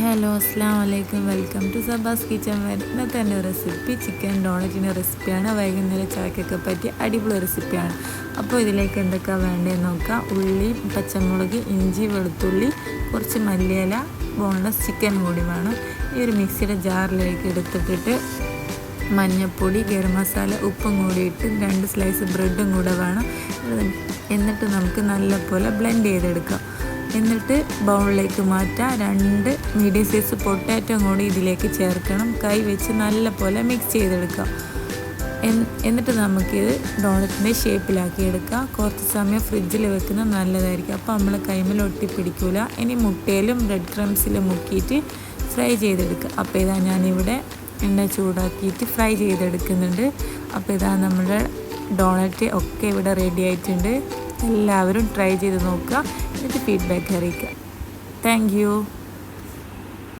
Hello അസ്സാം വലൈക്കും welcome to Sabas kitchen ഇന്നത്തെ എന്റെ റെസിപ്പി ചിക്കൻ ഡോണറ്റിന്റെ റെസിപ്പിയാണ് വൈകുന്നേരം ചായക്കൊക്കെ പറ്റിയ അടിപൊളി റെസിപ്പിയാണ് അപ്പോൾ ഇതിലേക്ക് എന്തൊക്കെയാണ് വേണ്ടതെന്ന് നോക്കാം. ഉള്ളി പച്ചമുളക് ഇഞ്ചി വെളുത്തുള്ളി കുറച്ച് മല്ലിയില ബോൺലെസ് ചിക്കൻ കൂടി വേണം. ഈ ഒരു മിക്സിയുടെ ജാറിലേക്ക് എടുത്തിട്ടിട്ട് മഞ്ഞൾപ്പൊടി ഗരം മസാല ഉപ്പും കൂടി ഇട്ട് രണ്ട് സ്ലൈസ് ബ്രെഡും കൂടെ വേണം. എന്നിട്ട് നമുക്ക് നല്ലപോലെ ബ്ലെൻഡ് ചെയ്തെടുക്കാം. എന്നിട്ട് ബൗളിലേക്ക് മാറ്റാം. രണ്ട് മീഡിയം സൈസ് പൊട്ടാറ്റോ കൂടി ഇതിലേക്ക് ചേർക്കണം. കൈ വെച്ച് നല്ല പോലെ മിക്സ് ചെയ്തെടുക്കാം എന്നിട്ട് നമുക്കിത് ഡോണറ്റിന്റെ ഷേപ്പിലാക്കി എടുക്കാം. കുറച്ച് സമയം ഫ്രിഡ്ജിൽ വെക്കുന്നത് നല്ലതായിരിക്കും. അപ്പോൾ നമ്മൾ കൈമിൽ ഒട്ടിപ്പിടിക്കില്ല ഇനി മുട്ടയിലും ബ്രെഡ് ക്രംസിലും മുക്കിയിട്ട് ഫ്രൈ ചെയ്തെടുക്കുക. അപ്പോൾ ഇതാ ഞാനിവിടെ എണ്ണ ചൂടാക്കിയിട്ട് ഫ്രൈ ചെയ്തെടുക്കുന്നുണ്ട്. അപ്പോൾ ഇതാ നമ്മുടെ ഡോണറ്റ് ഒക്കെ ഇവിടെ റെഡി ആയിട്ടുണ്ട്. എല്ലാവരും ട്രൈ ചെയ്ത് നോക്കുക. ഫീഡ്ബാക്ക് അറിയിക്കുക താങ്ക്